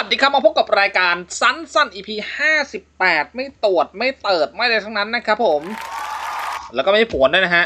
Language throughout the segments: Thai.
สวัสดีครับมาพบกับรายการสั้นสั้น EP 58ไม่ตรวจไม่เติดไม่อะไรทั้งนั้นนะครับผม แล้วก็ไม่ผวนด้วยนะฮะ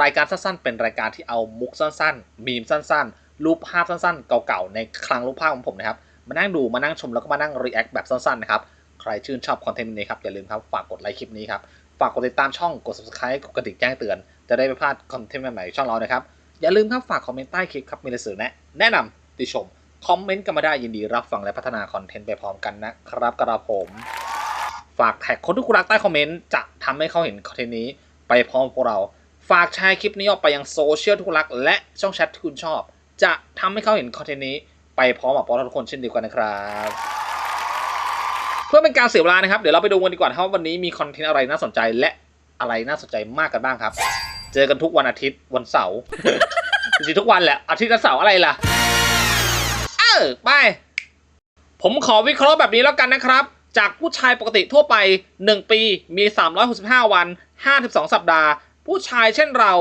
รายการสั้นๆ เป็นรายการที่เอามุกสั้นๆ มีมสั้นๆ รูปภาพสั้นๆ เก่าๆ ในคลังรูปภาพของผมนะครับ มานั่งดูมานั่งชมแล้วก็มานั่งรีแอคแบบสั้นๆ นะครับ ใครชื่นชอบคอนเทนต์นี้ครับ อย่าลืมครับ ฝากกดไลค์คลิปนี้ครับ ฝากกดติดตามช่องกด subscribe กดกระดิ่งแจ้งเตือน จะได้ไม่พลาดคอนเทนต์ใหม่ๆช่องเรานะครับ อย่าลืมครับฝากคอมเมนต์ใต้คลิปครับมีอะไรเสนอแนะแนะนำติชม คอมเมนต์กันมาได้ยินดีรับฟังและพัฒนาคอนเทนต์ไปพร้อมกันนะครับกระผม ฝากแท็กคนที่คุณรักใต้คอมเมนต์จะทำให้เขาเห็นคอนเทนต์นี้ไปพร้อมพวกเรา ฝากแชร์คลิปนี้ออกไปยังโซเชียลที่คุณรัก และช่องแชทที่คุณชอบ จะทำให้เขาเห็นคอนเทนต์นี้ไปพร้อมกับพวกเราทุกคนเช่นเดียวกันนะครับเพื่อเป็นการเสียเวลานะครับเดี๋ยวเราไปดูกันดีกว่าครับว่าวันนี้มีคอนเทนต์อะไรน่าสนใจและอะไรน่าสนใจมากกันบ้างครับ เจอกันทุกวันอาทิตย์วันเสาร์จริงๆทุกวันแหละอาทิตย์กับเสาร์อะไรล่ะ ออไป ผมขอวิเคราะห์แบบนี้แล้วกันนะครับ จากผู้ชายปกติทั่วไป 1 ปีมี 365 วัน 52 สัปดาห์ ผู้ชายเช่นเรา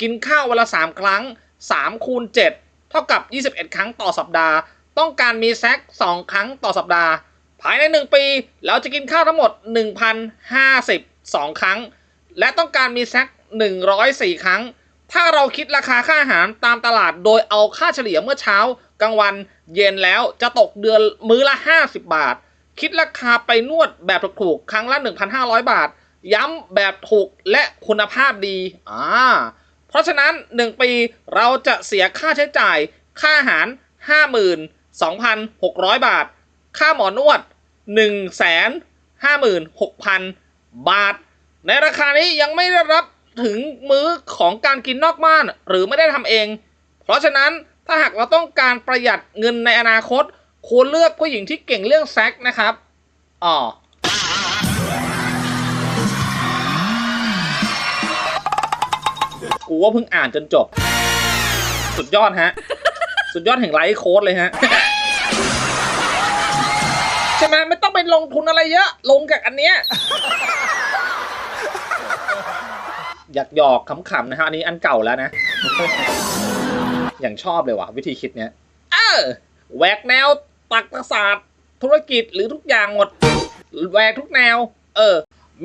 กินข้าววันละ 3 ครั้ง 3 คูณ 7 เท่ากับ 21 ครั้งต่อสัปดาห์ ต้องการมีเซ็ก 2 ครั้งต่อสัปดาห์ ภายใน 1 ปี เราจะกินข้าวทั้งหมด 1,052 ครั้ง และต้องการมีเซ็ก 104 ครั้ง ถ้าเราคิดราคาค่าอาหารตามตลาดโดยเอาค่าเฉลี่ยเมื่อเช้ากลางวันเย็นแล้วจะตกเดือนมื้อละ 50 บาท คิดราคาไปนวดแบบถูกๆครั้งละ 1,500 บาท ย้ำแบบถูกและคุณภาพดีอ่าเพราะฉะนั้น 1 ปีเราจะเสียค่าใช้จ่าย ค่าอาหาร 52,600 บาท ค่าหมอนวด 156,000 บาท ในราคานี้ยังไม่ได้รับ ถึงมื้อของการกินนอกบ้าน หรือไม่ได้ทำเอง เพราะฉะนั้นถ้าหากเราต้องการประหยัดเงินในอนาคต ควรเลือกผู้หญิงที่เก่งเรื่องแซ็กนะครับอ๋อกูว่าเพิ่งอ่านจนจบ สุดยอดฮะ สุดยอดแห่งไลฟ์โค้ดเลยฮะ ใช่ไหมไม่ต้องไปลงทุนอะไรเยอะ ลงจากอันเนี้ย อยากหยอกขำๆนะฮะอันนี้อันเก่าแล้วนะ อย่างชอบเลยว่ะวิธีคิดเนี้ยเออแหวกแนวตักศาสตร์ธุรกิจหรือทุกอย่างหมดแหวกทุกแนว เออ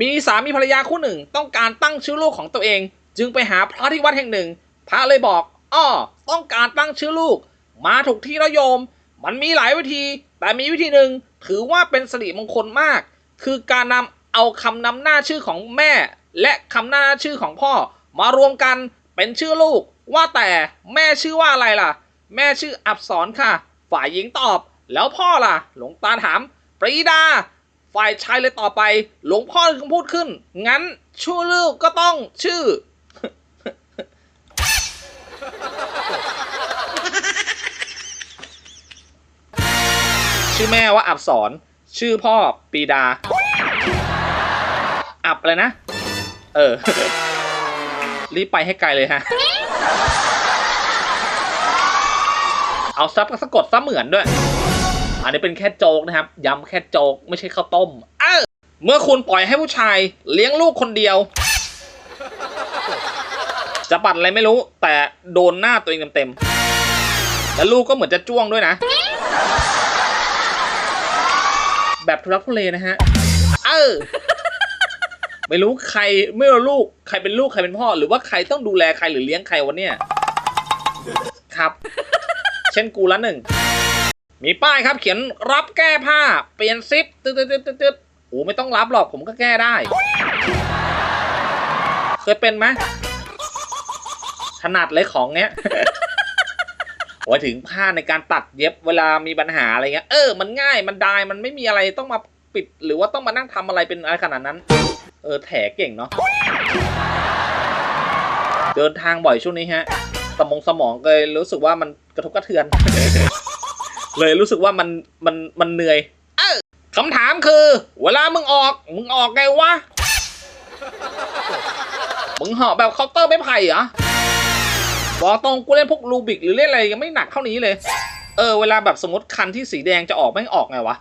มีสามีภรรยาคู่หนึ่ง ต้องการตั้งชื่อลูกของตัวเอง จึงไปหาพระที่วัดแห่งหนึ่ง พระเลยบอกอ้อต้องการตั้งชื่อลูก มาถูกที่แล้วโยม มันมีหลายวิธี แต่มีวิธีหนึ่งถือว่าเป็นสิริมงคลมาก คือการนำเอาคำนำหน้าชื่อของแม่ และคำหน้าชื่อของพ่อมารวมกันเป็นชื่อลูก ว่าแต่แม่ชื่อว่าอะไรล่ะ แม่ชื่ออับสรค่ะ ฝ่ายหญิงตอบ แล้วพ่อล่ะ หลวงตาถาม ปรีดา ฝ่ายชายเลยต่อบไป หลวงพ่อจึงพูดขึ้น งั้นชื่อลูกก็ต้องชื่อ ชื่อแม่ว่าอับสรชื่อพ่อปีดา อับเลยนะ เออ รีบไปให้ไกลเลยฮะ เอาซับก็สะกดซะเหมือนด้วย อันนี้เป็นแค่โจกนะครับ ย้ำแค่โจกไม่ใช่ข้าวต้ม เออเมื่อคุณปล่อยให้ผู้ชาย เลี้ยงลูกคนเดียว จะปัดอะไรไม่รู้ แต่โดนหน้าตัวเองเต็มๆแล้วลูกก็เหมือนจะจ้วงด้วยนะ แบบทุรักทุเลนะฮะ เออ ไม่รู้ใครไม่รู้ลูกใครเป็นลูกใครเป็นพ่อ หรือว่าใครต้องดูแลใครหรือเลี้ยงใครวะเนี่ยครับ เช่นกูละหนึ่งมีป้ายครับ เขียนรับแก้ผ้า เปลี่ยนซิปตึ๊ดตึ๊ดตึ๊ดตึ๊ดตืดโอ้ไม่ต้องรับหรอกผมก็แก้ได้ เคยเป็นไหมถนัดเลยของเนี้ยโอ้ยถึงผ้าในการตัดเย็บเวลามีปัญหาอะไรเงี้ย เออ มันง่าย มันได้ มันไม่มีอะไรต้องมาปิด หรือว่าต้องมานั่งทำอะไรเป็นอะไรขนาดนั้น เออแถเก่งเนาะเดินทางบ่อยช่วงนี้ฮะ สมองสมองเลยรู้สึกว่ามันกระทบกระเทือน เลยรู้สึกว่ามันมันมันเหนื่อยอคำถามคือ เวลามึงออก มึงออกไงวะ มึงเหาะแบบเคาน์เตอร์ไม่ไผ่เหรอบอกตรงกูเล่นพวกรูบิกหรือเล่นอะไรยังไม่หนักเท่านี้เลย เออเวลาแบบสมมติคันที่สีแดงจะออกแม่ออกไงวะ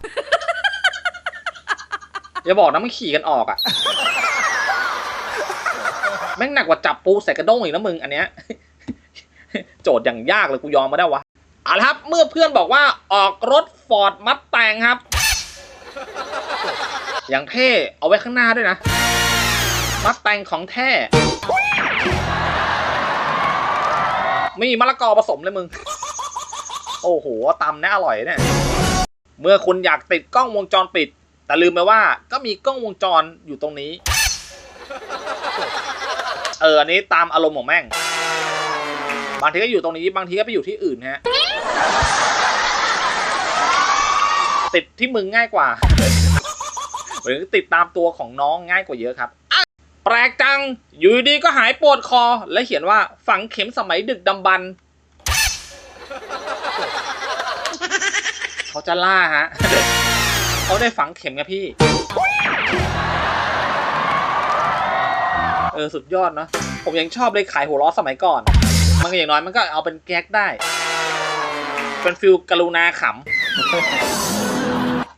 อย่าบอกนะมันขี่กันออกอะ แม่งหนักกว่าจับปูใส่กระด้งอีกนะมึงอันเนี้ยโจทย์อย่างยากเลยกูยอมมาได้วะเอาละครับ เมื่อเพื่อนบอกว่าออกรถฟอร์ดมัดแตงครับ อย่างเท่เอาไว้ข้างหน้าด้วยนะ มัดแตงของแท้ไม่มีมะละกอผสมเลยมึง โอ้โหตำแน่อร่อยเนี่ย เมื่อคุณอยากติดกล้องวงจรปิด แต่ลืมไปว่าก็มีกล้องวงจรอยู่ตรงนี้ เอออันนี้ตามอารมณ์ของแม่ง บางทีก็อยู่ตรงนี้บางทีก็ไปอยู่ที่อื่นฮะติดที่มึงง่ายกว่า หรือติดตามตัวของน้องง่ายกว่าเยอะครับแปลกจัง อยู่ดีๆก็หายปวดคอ และเขียนว่าฝังเข็มสมัยดึกดำบรรพ์เขาจะล่าฮะ เขาได้ฝังเข็มกับพี่ เออสุดยอดเนอะผมยังชอบเลยขายหัวล้อสมัยก่อน มันก็อย่างน้อยมันก็เอาเป็นแก๊กได้ เป็นฟิลกรุณาขำ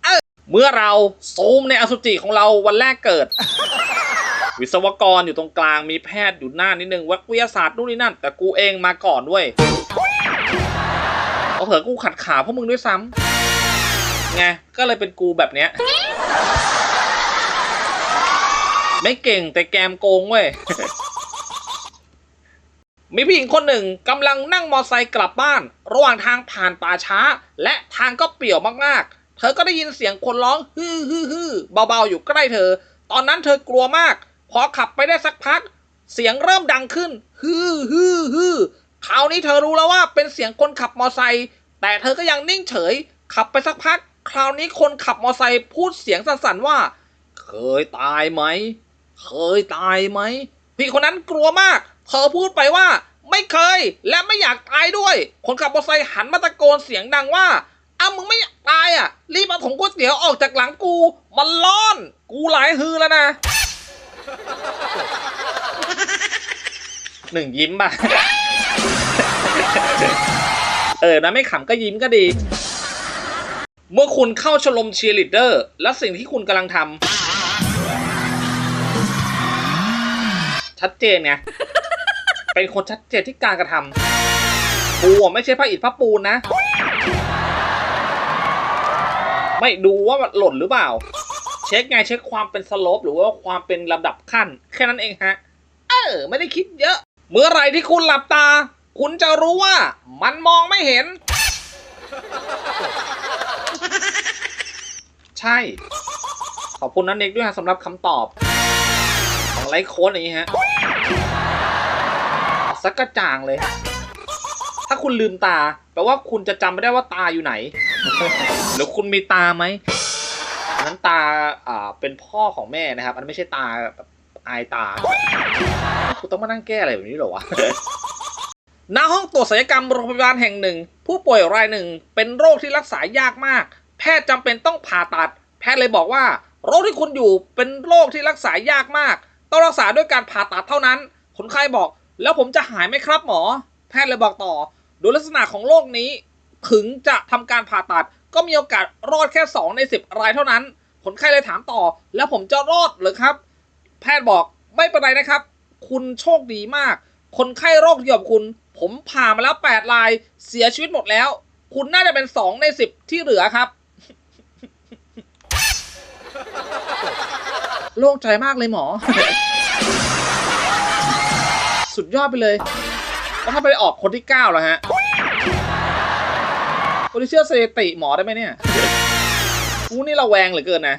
เอ้ยเมื่อเราซูมในอสุจิของเราวันแรกเกิด วิศวกรอยู่ตรงกลางมีแพทย์อยู่หน้านิดนึงวักวิทยาศาสตร์นู่นนี่นั่น แต่กูเองมาก่อนด้วยเอาเถอะกูขัดขาพวกมึงด้วยซ้ำไงก็เลยเป็นกูแบบเนี้ย ไม่เก่งแต่แกมโกงเว้ย มีผู้หญิงคนหนึ่งกำลังนั่งมอไซค์กลับบ้าน ระหว่างทางผ่านป่าช้า และทางก็เปี่ยวมากๆ เธอก็ได้ยินเสียงคนร้องฮือฮือฮือเบาๆอยู่ใกล้เธอ ตอนนั้นเธอกลัวมาก พอขับไปได้สักพัก เสียงเริ่มดังขึ้นฮือฮือฮือคราวนี้เธอรู้แล้วว่าเป็นเสียงคนขับมอไซค์แต่เธอก็ยังนิ่งเฉย ขับไปสักพัก คราวนี้คนขับมอไซค์พูดเสียงสั่นๆว่า เคยตายไหม เคยตายไหม พี่คนนั้นกลัวมาก เธอพูดไปว่า ไม่เคย และไม่อยากตายด้วย คนขับมอเตอร์ไซค์หันมาตะโกนเสียงดังว่าอ้ามึงไม่อยากตายอะ รีบเอาถุงก๋วยเตี๋ยวออกจากหลังกู มันร้อน กูหลายฮือแล้วนะหนึ่งยิ้มป่ะ เออนะไม่ขำก็ยิ้มก็ดี เมื่อคุณเข้าชมรมเชียร์ลีดเดอร์ และสิ่งที่คุณกำลังทำ ชัดเจนไง เป็นคนชัดเจนที่การกระทำกูอะไม่ใช่พระอิฐพระปูนนะ ไม่ดูว่ามันหล่นหรือเปล่า เช็คไงเช็คความเป็นสโลปหรือว่าความเป็นลำดับขั้น แค่นั้นเองฮะ เออ ไม่ได้คิดเยอะ เมื่อไหรที่คุณหลับตา คุณจะรู้ว่ามันมองไม่เห็น ใช่ ขอบคุณนันเน็กด้วยฮะสำหรับคำตอบ ของไลฟ์โค้ดอย่างนี้ฮะ สักกระจ่างเลย ถ้าคุณลืมตา แปลว่าคุณจะจำไม่ได้ว่าตาอยู่ไหน หรือคุณมีตาไหมอันนั้นตาอ่าเป็นพ่อของแม่นะครับ อันนนไม่ใช่ตาแบบอายตาคุณต้องมานั่งแก้อะไรแบบนี้เหรอวะณห้องตรวจศัลยกรรมโรงพยาบาลแห่งหนึ่ง ผู้ป่วยรายหนึ่ง เป็นโรคที่รักษายากมาก แพทย์จำเป็นต้องผ่าตัด แพทย์เลยบอกว่า โรคที่คุณอยู่เป็นโรคที่รักษายากมาก ต้องรักษาด้วยการผ่าตัดเท่านั้นคนไข้บอก แล้วผมจะหายไหมครับหมอ แพทย์เลยบอกต่อ โดยลักษณะของโรคนี้ ถึงจะทำการผ่าตัด ก็มีโอกาสรอดแค่ 2 ใน 10 รายเท่านั้น คนไข้เลยถามต่อ แล้วผมจะรอดหรือครับ แพทย์บอกไม่เป็นไรนะครับ คุณโชคดีมาก คนไข้โรคเดียวกับคุณ ผมผ่ามาแล้ว 8 ราย เสียชีวิตหมดแล้ว คุณน่าจะเป็น 2 ใน 10 ที่เหลือครับโล่งใจมากเลยหมอ สุดยอดไปเลย แล้วถ้าไปออกคนที่9แล้วฮะคนที่เชื่อสถิติหมอได้ไหมเนี่ยกูนี่ระแวงเหลือเกินนะ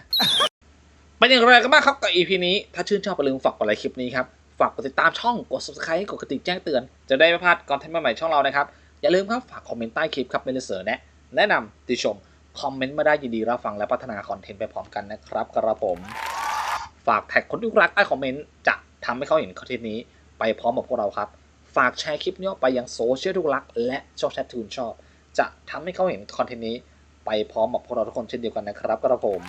เป็นอย่างไรกันบ้างครับกับ EP นี้ ถ้าชื่นชอบอย่าลืมฝากกดไลค์คลิปนี้ครับ ฝากกดติดตามช่อง กด subscribe กดกระดิ่งแจ้งเตือน จะได้ไม่พลาดคอนเทนต์ใหม่ๆช่องเรานะครับ อย่าลืมครับฝากคอมเมนต์ใต้คลิปครับเป็นเสนอแนะแนะนำติชม คอมเมนต์มาได้ยินดีรับฟังและพัฒนาคอนเทนต์ไปพร้อมกันนะครับกระผม ฝากแท็กคนที่รักใต้คอมเมนต์จะทำให้เขาเห็นคอนเทนต์นี้ ไปพร้อมกับพวกเราครับ ฝากแชร์คลิปนี้ไปยังโซเชียลทุกลัก และช่องแชททูนชอบ จะทำให้เขาเห็นคอนเทนต์นี้ ไปพร้อมกับพวกเราทุกคนเช่นเดียวกันนะครับกระผม